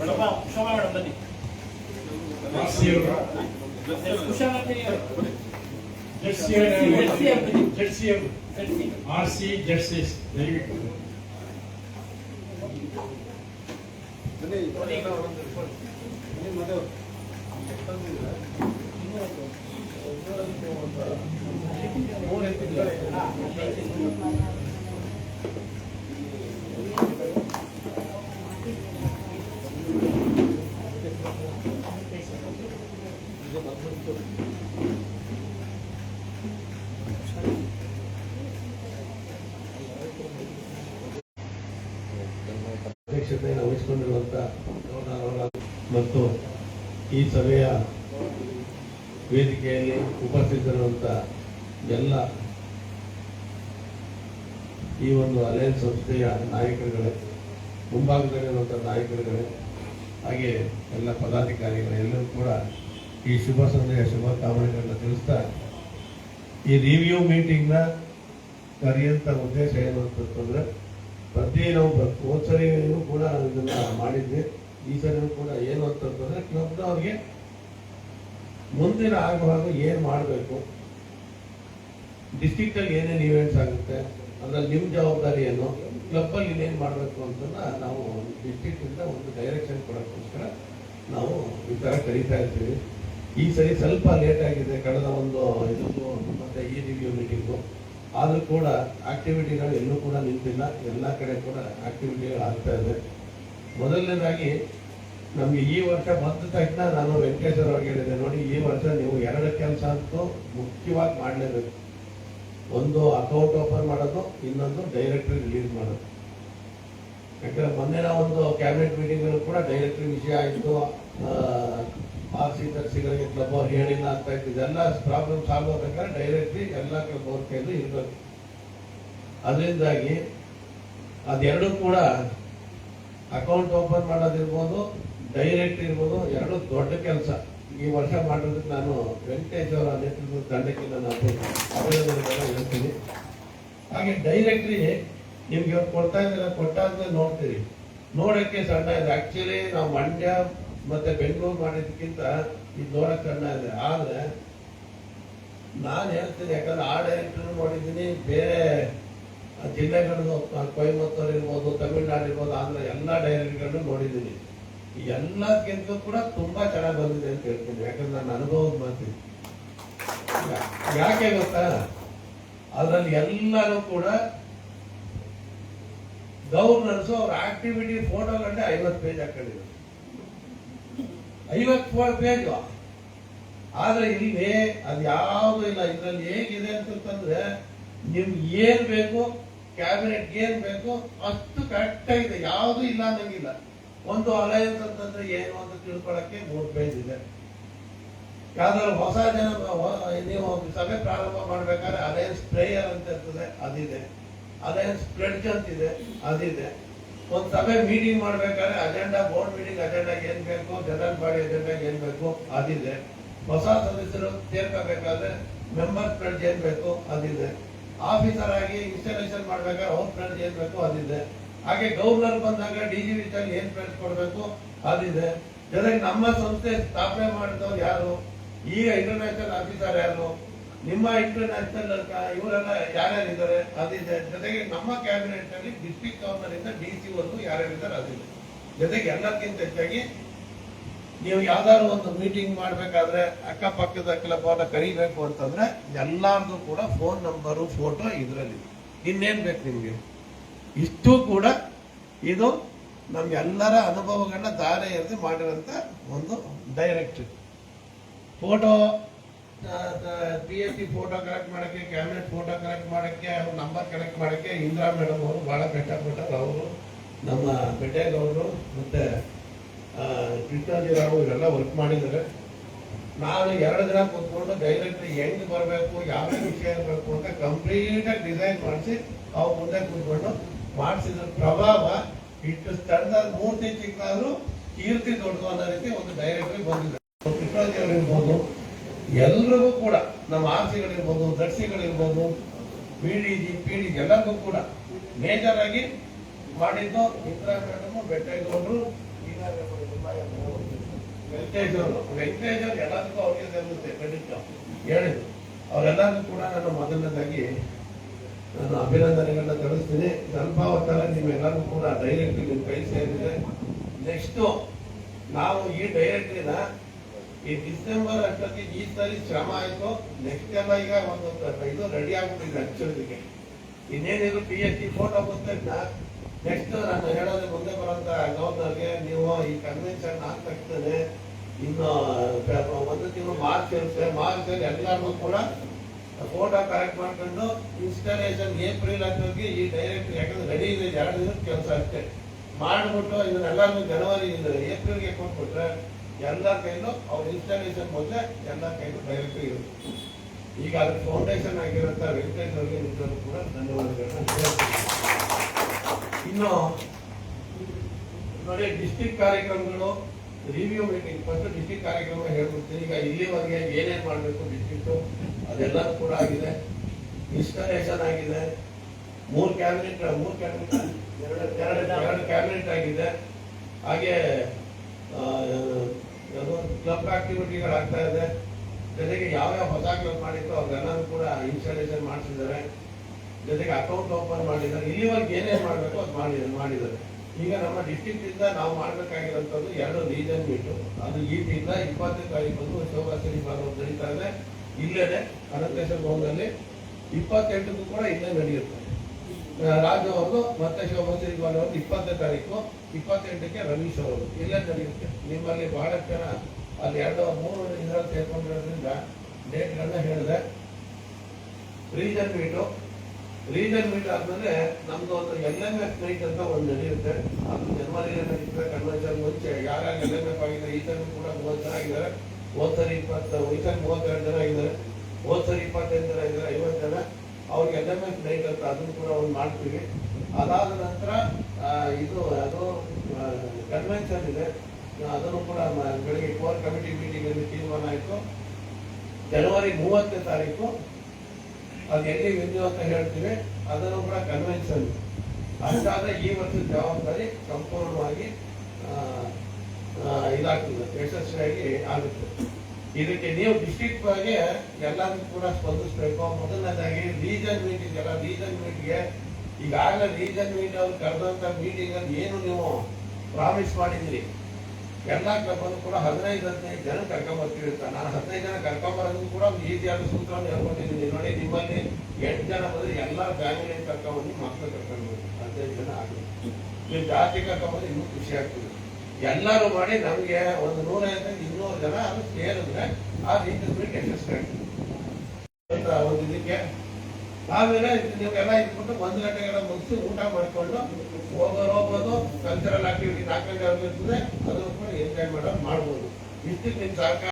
Shobha Shobha madam ಬನ್ನಿ ಉಷಾ ಮತ್ತೆ jersey jersey selfie R C jerseys ದಯವಿಟ್ಟು ಅಧ್ಯಕ್ಷತೆಯನ್ನು ವಹಿಸಿಕೊಂಡಿರುವಂಥ ಗೌರವ ಮತ್ತು ಈ ಸಭೆಯ ವೇದಿಕೆಯಲ್ಲಿ ಉಪಸ್ಥಿತರಿರುವಂಥ ಎಲ್ಲ ಈ ಒಂದು ಅಲಯನ್ಸ್ ಸಂಸ್ಥೆಯ ನಾಯಕರುಗಳೇ ಮುಂಭಾಗದಲ್ಲಿರುವಂತಹ ನಾಯಕರುಗಳೇ, ಹಾಗೆ ಎಲ್ಲ ಪದಾಧಿಕಾರಿಗಳು, ಎಲ್ಲರೂ ಕೂಡ ಈ ಶುಭ ಸಂದೆಯ ಶುಭ ಕಾಮನೆಗಳನ್ನ ತಿಳಿಸ್ತಾ ಈ ರಿವ್ಯೂ ಮೀಟಿಂಗ್ನ ಕರೆಯುವಂಥ ಉದ್ದೇಶ ಏನು ಅಂತಂದ್ರೆ ಪ್ರತಿ ನಾವು ಕೂಡ ಇದನ್ನ ಮಾಡಿದ್ವಿ. ಈ ಸರಿನೂ ಕೂಡ ಏನು ಅಂತಂತಂದ್ರೆ ಕ್ಲಬ್ನವ್ರಿಗೆ ಮುಂದಿನ ಆಗುವಾಗ ಏನು ಮಾಡಬೇಕು? ಡಿಸ್ಟಿಕ್ಟಲ್ಲಿ ಏನೇನು ಇವೆಂಟ್ಸ್ ಆಗುತ್ತೆ? ಅದರಲ್ಲಿ ನಿಮ್ಮ ಜವಾಬ್ದಾರಿ ಏನು ಕ್ಲಬ್ ಅಲ್ಲಿ ಏನೇನ್ ಮಾಡಬೇಕು ಅಂತ ನಾವು ಡಿಸ್ಟಿಕ್ಟಿಂದ ಒಂದು ಡೈರೆಕ್ಷನ್ ಕೊಡೋಕ್ಕೋಸ್ಕರ ನಾವು ಈ ಥರ ಕರೀತಾ ಇರ್ತೀವಿ ಈ ಸರಿ ಸ್ವಲ್ಪ ಲೇಟ್ ಆಗಿದೆ. ಕಳೆದ ಒಂದು ಇದಕ್ಕೂ ಮತ್ತೆ ಈ ರಿವ್ಯೂ ಮೀಟಿಂಗು ಆದ್ರೂ ಕೂಡ ಆಕ್ಟಿವಿಟಿಗಳು ಎಲ್ಲೂ ಕೂಡ ನಿಂತಿಲ್ಲ. ಎಲ್ಲ ಕಡೆ ಕೂಡ ಆಕ್ಟಿವಿಟಿಗಳು ಆಗ್ತಾ ಇದೆ. ಮೊದಲನೇದಾಗಿ ನಮಗೆ ಈ ವರ್ಷ ಬಂದ ತಕ್ಷಣ ನಾನು ವೆಂಕಟೇಶ್ವರ ಅವ್ರಿಗೆ ಹೇಳಿದೆ ನೋಡಿ, ಈ ವರ್ಷ ನೀವು ಎರಡು ಕೆಲಸ ಅಂತೂ ಮುಖ್ಯವಾಗಿ ಮಾಡಲೇಬೇಕು. ಒಂದು ಅಕೌಂಟ್ ಓಪನ್ ಮಾಡೋದು, ಇನ್ನೊಂದು ಡೈರೆಕ್ಟ್ರಿ ರಿಲೀಸ್ ಮಾಡೋದು. ಯಾಕಂದರೆ ಮೊನ್ನೆ ನಾವು ಒಂದು ಕ್ಯಾಬಿನೆಟ್ ಮೀಟಿಂಗ್ ಕೂಡ ಡೈರೆಕ್ಟ್ರಿ ವಿಷಯ ಆಯಿತು ಆರ್ ಸಿ ತರ್ಸಿಗಳಿಗೆ ಕ್ಲಬ್ ಅವ್ರು ಹೇಳಿಲ್ಲ ಅಂತ ಇತ್ತು ಇದೆಲ್ಲ ಪ್ರಾಬ್ಲಮ್ ಸಾಲ್ವ್ ಆಗ್ಬೇಕಾದ್ರೆ ಡೈರೆಕ್ಟ್ರಿ ಎಲ್ಲ ಕ್ಲಬ್ ಅವ್ರ ಕೈಯಲ್ಲಿ ಇರಬೇಕು. ಅದರಿಂದಾಗಿ ಅದೆರಡು ಕೂಡ ಅಕೌಂಟ್ ಓಪನ್ ಮಾಡೋದಿರ್ಬೋದು ಡೈರೆಕ್ಟ್ ಇರ್ಬೋದು, ಎರಡು ದೊಡ್ಡ ಕೆಲಸ. ಈ ವರ್ಷ ಮಾಡೋದಕ್ಕೆ ನಾನು ವೆಂಕಟೇಶ್ ಅವರ ನೇತೃತ್ವದ ತಂಡಕ್ಕೆ ನಾನು ಹೇಳ್ತೀನಿ. ಹಾಗೆ ಡೈರೆಕ್ಟ್ರಿ ನಿಮ್ಗೆ ಇವತ್ತು ಕೊಡ್ತಾ ಇದ್ದೀರ, ಕೊಟ್ಟಾದ್ಮೇಲೆ ನೋಡ್ತೀರಿ. ನೋಡಕ್ಕೆ ಸಣ್ಣ ಇದೆ. ಆಕ್ಚುಲಿ ನಾವು ಮಂಡ್ಯ ಮತ್ತೆ ಬೆಂಗಳೂರು ಮಾಡಿದ್ಕಿಂತ ಇದು ನೋಡಕ್ ಕಣ್ಣ ಇದೆ. ಆದ್ರೆ ನಾನು ಹೇಳ್ತೀನಿ, ಯಾಕಂದ್ರೆ ಆ ಡೈರೆಕ್ಟರ್ ನೋಡಿದ್ದೀನಿ ಬೇರೆ ಜಿಲ್ಲೆಗಳನ್ನು ಕೊಯಮತ್ತೂರು ಇರ್ಬೋದು, ತಮಿಳ್ನಾಡು ಇರ್ಬೋದು ಆಂಧ್ರ ಎಲ್ಲ ಡೈರೆಕ್ಟ್ಗಳನ್ನು ನೋಡಿದ್ದೀನಿ. ಈ ಎಲ್ಲಕ್ಕಿಂತ ಕೂಡ ತುಂಬಾ ಚೆನ್ನಾಗಿ ಬಂದಿದೆ ಅಂತ ಹೇಳ್ತೀನಿ. ಯಾಕಂದ್ರೆ ನನ್ನ ಅನುಭವದ ಮಾತು ಯಾಕೆ ಗೊತ್ತಾ? ಅದ್ರಲ್ಲಿ ಎಲ್ಲರೂ ಕೂಡ ಗವರ್ನರ್ಸ್ ಅವ್ರ ಆಕ್ಟಿವಿಟಿ ಫೋಟೋಗಳನ್ನೇ ಐವತ್ತು ಪೇಜ್ ಹಾಕೊಂಡಿದ್ರು ಐವತ್ತು ಪೇಜ್. ಆದ್ರೆ ಇಲ್ಲಿ ಅದು ಯಾವುದು ಇಲ್ಲ, ಇದರಲ್ಲಿ ಹೇಗಿದೆ ಅಂತಂದ್ರೆ ನಿಮ್ಗೆ ಏನ್ ಬೇಕು ಕ್ಯಾಬಿನೆಟ್ ಏನ್ ಬೇಕು, ಅಷ್ಟು ಕರೆಕ್ಟ್ ಆಗಿದೆ. ಯಾವುದು ಇಲ್ಲ ಅನ್ನಂಗಿಲ್ಲ. ಒಂದು ಅಲಯನ್ಸ್ ಅಂತಂದ್ರೆ ಏನು ಅಂತ ತಿಳ್ಕೊಳಕ್ಕೆ ಮೂರು ಪೇಜ್ ಇದೆ. ಯಾವ್ದಾದ್ರು ಹೊಸ ಜನ ನೀವು ಸಭೆ ಪ್ರಾರಂಭ ಮಾಡ್ಬೇಕಾದ್ರೆ ಅಲಯನ್ಸ್ ಪ್ರೇಯರ್ ಅಂತ ಇರ್ತದೆ, ಅದಿದೆ. ಅಲಯನ್ಸ್ ಅಂತ ಅಂತಿದೆ ಅದಿದೆ. ಒಂದು ಸಭೆ ಮೀಟಿಂಗ್ ಮಾಡ್ಬೇಕಾದ್ರೆ ಅಜೆಂಡಾ ಬೋರ್ಡ್ ಮೀಟಿಂಗ್ ಅಜೆಂಡಾ ಏನ್ ಬೇಕು ಜನರಲ್ ಬಾಡಿ ಅಜೆಂಡಾ ಏನ್ ಬೇಕು, ಅದಿದೆ. ಹೊಸ ಸದಸ್ಯರು ಸೇರ್ಕೋಬೇಕಾದ್ರೆ ಮೆಂಬರ್ ಪ್ಲೆಡ್ಜ್ ಏನ್ ಬೇಕು, ಅದಿದೆ. ಆಫೀಸರ್ ಆಗಿ ಇನ್ಸ್ಟಾಲೇಷನ್ ಮಾಡ್ಬೇಕಾದ್ರೆ ಅವ್ರ ಪ್ಲೆಡ್ಜ್ ಏನ್ ಬೇಕು, ಅದಿದೆ. ಹಾಗೆ ಗವರ್ನರ್ ಬಂದಾಗ ಡಿ ಜಿ ಏನ್ ಫ್ರೆಂಡ್ಸ್ ಕೊಡ್ಬೇಕು, ಅದಿದೆ. ಜೊತೆಗೆ ನಮ್ಮ ಸಂಸ್ಥೆ ಸ್ಥಾಪನೆ ಮಾಡಿದವ್ರು ಯಾರು? ಈಗ ಇಂಟರ್ನ್ಯಾಷನಲ್ ಆಫೀಸರ್ ಯಾರು? ನಿಮ್ಮ ಇಂಟರ್ನ್ಯಾಷನಲ್ ಇವರೆಲ್ಲ ಯಾರ್ಯಾರಿದ್ದಾರೆ, ಅದಿದೆ. ಜೊತೆಗೆ ನಮ್ಮ ಕ್ಯಾಬಿನೆಟ್ ಅಲ್ಲಿ ಡಿಸ್ಟ್ರಿಕ್ಟ್ ಗವರ್ನರ್ ಇಂದ ಡಿ ಸಿ ವರ್ಗು ಯಾರ್ಯಾರಿದ್ದಾರೆ, ಅದಿದೆ. ಜೊತೆಗೆ ಎಲ್ಲಕ್ಕಿಂತ ಹೆಚ್ಚಾಗಿ ನೀವು ಯಾವ್ದಾದ್ರು ಒಂದು ಮೀಟಿಂಗ್ ಮಾಡಬೇಕಾದ್ರೆ ಅಕ್ಕಪಕ್ಕದ ಕ್ಲಬ್ ಅವ್ರನ್ನ ಕರಿಬೇಕು ಅಂತಂದ್ರೆ ಎಲ್ಲಾರ್ದು ಕೂಡ ಫೋನ್ ನಂಬರು ಫೋಟೋ ಇದರಲ್ಲಿ. ಇನ್ನೇನು ಬೇಕು ನಿಮಗೆ? ಇಷ್ಟು ಕೂಡ ಇದು ನಮ್ಗೆಲ್ಲರ ಅನುಭವಗಳನ್ನ ದಾರೆ ಎರೆದು ಮಾಡಿರೋಂಥ ಒಂದು direct photo P S photo collect ಮಾಡೋಕ್ಕೆ ಕ್ಯಾಬಿನೆಟ್ ಫೋಟೋ ಕಲೆಕ್ಟ್ ಮಾಡೋಕ್ಕೆ, ಅವ್ರ ನಂಬರ್ ಕಲೆಕ್ಟ್ ಮಾಡೋಕ್ಕೆ ಇಂದಿರಾ ಮೇಡಮ್ ಅವರು ಬಹಳ ಕಷ್ಟಪಟ್ಟರು ಅವರು ನಮ್ಮ ಬೆಟ್ಟೇಗೌಡರು ಮತ್ತೆ ಕೃಷ್ಣಾಜಿರಾವ್ ಇವರೆಲ್ಲ ವರ್ಕ್ ಮಾಡಿದ್ದಾರೆ. ನಾನು ಎರಡು ದಿನ ಕೂತ್ಕೊಂಡು ಡೈರೆಕ್ಟ್ ಹೆಂಗೆ ಬರಬೇಕು, ಯಾವ ವಿಷಯ ಇರಬೇಕು ಅಂತ ಕಂಪ್ಲೀಟಾಗಿ ಡಿಸೈನ್ ಮಾಡಿಸಿ ಅವ್ರ ಮುಂದೆ ಕೂತ್ಕೊಂಡು ಮಾಡಿಸಿದ್ರ. ಪ್ರಭಾವ ಇಷ್ಟು ಸ್ಥಳದ ಮೂರ್ತಿ ಚಿಕ್ಕದಾದ್ರೂ ಕೀರ್ತಿ ದೊಡ್ಡದು ಅನ್ನೋ ರೀತಿ ಒಂದು ಡೈರೆಕ್ಟರಿ ಬಂದಿದೆ. ಕೃಷ್ಣಾಜಿ ಅವರು ಇರ್ಬೋದು. ಎಲ್ರಿಗೂ ಕೂಡ, ನಮ್ಮ ಆರ್ಸಿಗಳಿರ್ಬೋದು ಸಿಗಳಿರ್ಬೋದು P D G P D ಎಲ್ಲರಿಗೂ ಕೂಡ ಮೇಜರ್ ಆಗಿ ಮಾಡಿದ್ದು ಇಂದಿರಾ ಮೇಡಮ್ ಬೆಟ್ಟಗೌಡರು ವೆಂಕಟೇಶ್ ಅವರು ಎಲ್ಲದಕ್ಕೂ ಅವ್ರಿಗೆ ಕ್ರೆಡಿಟ್ ಹೇಳಿದ್ರು. ಅವರೆಲ್ಲರಿಗೂ ಕೂಡ ನಾನು ಮೊದಲನೇದಾಗಿ ನಾನು ಅಭಿನಂದನೆಗಳನ್ನ ತಿಳಿಸ್ತೀನಿ. ಹೊತ್ತಲ್ಲ ನಿಮ್ಮೆಲ್ಲರಿಗೂ ಕೂಡ ಡೈರೆಕ್ಟ್ ನಿಮ್ಮ ಕೈ ಸೇರಿದೆ ನೆಕ್ಸ್ಟ್ ನಾವು ಈ ಡೈರೆಕ್ಟ್ರಿನ ಈ ಡಿಸೆಂಬರ್ ಅಷ್ಟೊತ್ತಿಗೆ ಈ ಸಾರಿ ಶ್ರಮ ಆಯ್ತು. ನೆಕ್ಸ್ಟ್ ಎಲ್ಲ ಈಗ ಒಂದು ಇದು ರೆಡಿ ಆಗ್ಬಿಟ್ಟಿದೆ ಹಚ್ಚೋದಕ್ಕೆ ಇನ್ನೇನಿದ್ರು ಪಿ ಎಚ್ ಡಿ ಫೋಟೋ ಬಂದ ನೆಕ್ಸ್ಟ್ ನಾನು ಹೇಳೋದು ಮುಂದೆ ಬರೋಂತ ಗವರ್ನರ್ಗೆ ನೀವು ಈ ಕನ್ವೆನ್ಷನ್ ಆದ ತಕ್ಷಣ ಇನ್ನು ಒಂದು ತಿಂಗಳು ಮಾರ್ಚ್ ಇರುತ್ತೆ. ಮಾರ್ಚ್ ಅಲ್ಲಿ ಎಲ್ಲರಿಗೂ ಕೂಡ ಫೋಟೋ ಕರೆಕ್ಟ್ ಮಾಡ್ಕೊಂಡು ಇನ್ಸ್ಟಾಲೇಷನ್ ಏಪ್ರಿಲ್ ಅಷ್ಟೊತ್ತಿಗೆ ಈ ಡೈರೆಕ್ಟ್ ಯಾಕಂದ್ರೆ ರೆಡಿ ಇದೆ, ಎರಡು ದಿನದ ಕೆಲಸ ಅಷ್ಟೇ. ಮಾಡಿಬಿಟ್ಟು ಇದನ್ನೆಲ್ಲರೂ ಜನವರಿ ಏಪ್ರಿಲ್ಗೆ ಕೊಟ್ಬಿಟ್ರೆ ಎಲ್ಲರ ಕೈಲೂ ಅವ್ರ ಇನ್ಸ್ಟಾಲೇಷನ್ ಮೊದಲೆ ಎಲ್ಲ ಕೈಲೂ ಡೈರೆಕ್ಟ್ ಇರುತ್ತೆ. ಈಗ ಅದ್ರ ಫೌಂಡೇಶನ್ ಆಗಿರುತ್ತ ವೆಂಕಟೇಶ್ ಅವರಿಗೆ ಇದ್ದರೂ ಕೂಡ ಧನ್ಯವಾದಗಳನ್ನ. ಇನ್ನು ನೋಡಿ ಡಿಸ್ಟಿಕ್ ಕಾರ್ಯಕ್ರಮಗಳು ರಿವ್ಯೂ ಮೀಟಿಂಗ್ ಫಸ್ಟ್ ಡಿಸ್ಟಿಕ್ ಕಾರ್ಯಕ್ರಮ ಹೇಳ್ಬಿಡ್ತೀನಿ. ಈಗ ಇಲ್ಲಿವರೆಗೆ ಏನೇನು ಮಾಡಬೇಕು ಡಿಸ್ಟಿಕ್ಟು ಅದೆಲ್ಲ ಕೂಡ ಆಗಿದೆ. ಇನ್ಸ್ಟಾಲೇಷನ್ ಆಗಿದೆ. ಮೂರು ಕ್ಯಾಬಿನೆಟ್ ಮೂರು ಕ್ಯಾಬಿನೆಟ್ ಎರಡು ಎರಡು ಕ್ಯಾಬಿನೆಟ್ ಆಗಿದೆ. ಹಾಗೆ ಕ್ಲಬ್ ಆಕ್ಟಿವಿಟಿಗಳಾಗ್ತಾ ಇದೆ. ಜೊತೆಗೆ ಯಾವ್ಯಾವ ಹೊಸ ಕ್ಲಬ್ ಮಾಡಿತ್ತು ಅವ್ರೆಲ್ಲರೂ ಕೂಡ ಇನ್ಸ್ಟಾಲೇಷನ್ ಮಾಡಿಸಿದ್ದಾರೆ. ಜೊತೆಗೆ ಅಕೌಂಟ್ ಓಪನ್ ಮಾಡಿದ್ದಾರೆ. ಇಲ್ಲಿವರೆಗೆ ಏನೇನು ಮಾಡಬೇಕು ಅದು ಮಾಡಿ, ಮಾಡಿದ್ದಾರೆ. ಈಗ ನಮ್ಮ ಡಿಸ್ಟಿಕ್ ಇಂದ ನಾವು ಮಾಡಬೇಕಾಗಿರೋಂಥದ್ದು ಎರಡು ರೀಜನ್ ಬಿಟ್ಟು ಅದು ಈ ತಿಂಗಳ ಇಪ್ಪತ್ತನೇ ತಾರೀಕು ಶೋಭಾ ಸಿನಿಮಾಲ್ ನಡೀತಾ ಇದೆ. ಇಲ್ಲೇ ಅನಂತೇಶ್ವರ ಭವನದಲ್ಲಿ ಇಪ್ಪತ್ತೆಂಟಕ್ಕೂ ಕೂಡ ಇಲ್ಲೇ ನಡೆಯುತ್ತೆ. ರಾಜು ಅವ್ರದ್ದು ಮತ್ತೆ ಶೋಭಾ ಅವ್ರದ್ದು ಇಪ್ಪತ್ತನೇ ತಾರೀಕು, ಇಪ್ಪತ್ತೆಂಟಕ್ಕೆ ರಮೇಶ್ ಅವರು ಇಲ್ಲೇ ನಡೆಯುತ್ತೆ. ನಿಮ್ಮಲ್ಲಿ ಬಹಳಷ್ಟು ಜನ ಅಲ್ಲಿ ಎರಡು, ಮೂರು ಇದರಲ್ಲಿ ಸೇರ್ಕೊಂಡಿರೋದ್ರಿಂದ ಡೇಟ್ಗಳನ್ನ ಹೇಳಿದೆ. ರೀಜನ್ ಮೀಟು ರೀಜನ್ ಮೀಟ್ ಆದ್ಮೇಲೆ ನಮ್ದು ಒಂದು ಎಲ್ ಎಂ ಎಫ್ ಮೀಟ್ ಅಂತ ಒಂದು ನಡೆಯುತ್ತೆ. ಅದು ಜನವರಿಯಲ್ಲಿ ನಡೀತದೆ ಕನ್ವೆನ್ಷನ್ ಮುಂಚೆ ಯಾರ್ಯಾರು ಎಲ್ ಎಂ ಎಫ್ ಆಗಿದೆ ಈ ಸರಿ ಕೂಡ ಮೂವತ್ತು ಜನ ಆಗಿದ್ದಾರೆ. ಹೋದ್ ಸರಿ ಇಪ್ಪತ್ತು, ಈ ಸರಿ ಮೂವತ್ತೆರಡು ಜನ ಆಗಿದ್ದಾರೆ. ಹೋದ್ ಸರಿ ಇಪ್ಪತ್ತೈದು ಜನ ಇದ್ದಾರೆ ಐವತ್ತು ಜನ. ಅವ್ರಿಗೆ ಎಲ್ ಎಂ ಎಫ್ ನೈಟ್ ಅಂತ ಅದನ್ನು ಕೂಡ ಒಂದು ಮಾಡ್ತೀವಿ. ಅದಾದ ನಂತರ ಇದು, ಅದು ಕನ್ವೆನ್ಷನ್ ಇದೆ. ಅದನ್ನು ಕೂಡ ಬೆಳಗ್ಗೆ ಕೋರ್ ಕಮಿಟಿ ಮೀಟಿಂಗ್ ಅಲ್ಲಿ ತೀರ್ಮಾನ ಆಯಿತು. ಜನವರಿ ಮೂವತ್ತನೇ ತಾರೀಕು, ಅದು ಎಲ್ಲಿ ವೆನ್ಯೂ ಅಂತ ಹೇಳ್ತೀವಿ, ಅದನ್ನು ಕೂಡ ಕನ್ವೆನ್ಷನ್ ಅಷ್ಟಾದ ಈ ವರ್ಷದ ಜವಾಬ್ದಾರಿ ಸಂಪೂರ್ಣವಾಗಿ ಇದಾಗ್ತದೆ, ಯಶಸ್ವಿಯಾಗಿ ಆಗುತ್ತೆ. ಇದಕ್ಕೆ ನೀವು ಡಿಸ್ಟ್ರಿಕ್ಟ್ ಬಗ್ಗೆ ಎಲ್ಲರೂ ಕೂಡ ಸ್ಪಂದಿಸ್ಬೇಕು. ಮೊದಲನೇದಾಗಿ ರೀಜನ್ ಮೀಟಿಂಗ್ ಎಲ್ಲ ರೀಜನ್ ಮೀಟ್ಗೆ ಈಗಾಗಲೇ ರೀಜನ್ ಮೀಟ್ ಅವ್ರು ಕರೆದಂತ ಮೀಟಿಂಗ್ ಅಲ್ಲಿ ಏನು ನೀವು ಪ್ರಾಮಿಸ್ ಮಾಡಿದಿರಿ ಎಲ್ಲ ಕ್ಲಬ್ಬನ್ನು ಕೂಡ ಹದಿನೈದು ಹದಿನೈದು ಜನ ಕರ್ಕೊಂಡ್ಬರ್ತೀವಿ ಅಂತ. ನಾನು ಹದಿನೈದು ಜನ ಕರ್ಕೊಂಬರೋದು ಕೂಡ ಒಂದು ಈಸಿಯಾದ ಸೂತ್ರವನ್ನು ಹೇಳ್ಕೊಟ್ಟಿದ್ದೀನಿ ನೋಡಿ, ನಿಮ್ಮಲ್ಲಿ ಎಂಟು ಜನ ಬಂದರೆ ಎಲ್ಲ ಫ್ಯಾಮಿಲಿ ಕರ್ಕೊಂಬಂದು ಮಕ್ಕಳು ಕರ್ಕೊಂಡ್ಬೋದು ಹದಿನೈದು ಜನ ಆಗಲಿ ನೀವು ಜಾಸ್ತಿ ಕರ್ಕೊಂಬಂದು ಇನ್ನೂ ಖುಷಿ ಆಗ್ತದೆ. ಎಲ್ಲರೂ ಮಾಡಿ ನಮಗೆ ಒಂದು ನೂರೈವತ್ತೈದು, ಇನ್ನೂರು ಜನ ಅದು ಸೇರಿದ್ರೆ ಆ ರೀತಿ ಯಶಸ್ವಿ ಆಗ್ತದೆ. ಒಂದು ಇದಕ್ಕೆ ಆಮೇಲೆ ನೀವೆಲ್ಲ ಇದ್ಬಿಟ್ಟು ಒಂದು ಗಂಟೆಗೆಲ್ಲ ಮುಗಿಸಿ ಊಟ ಮಾಡ್ಕೊಂಡು ಹೋಗೋರು ಹೋಗೋದು ಕಲ್ಚರಲ್ ಆಕ್ಟಿವಿಟಿ ನಾಲ್ಕು ಗಂಟೆ ಇರ್ತದೆ ಅದನ್ನು ಕೂಡ ಎಂಜಾಯ್ ಮಾಡೋದು ಮಾಡ್ಬೋದು. ಇಷ್ಟು ನಿಮ್ಮ ಸರ್ಕಾರ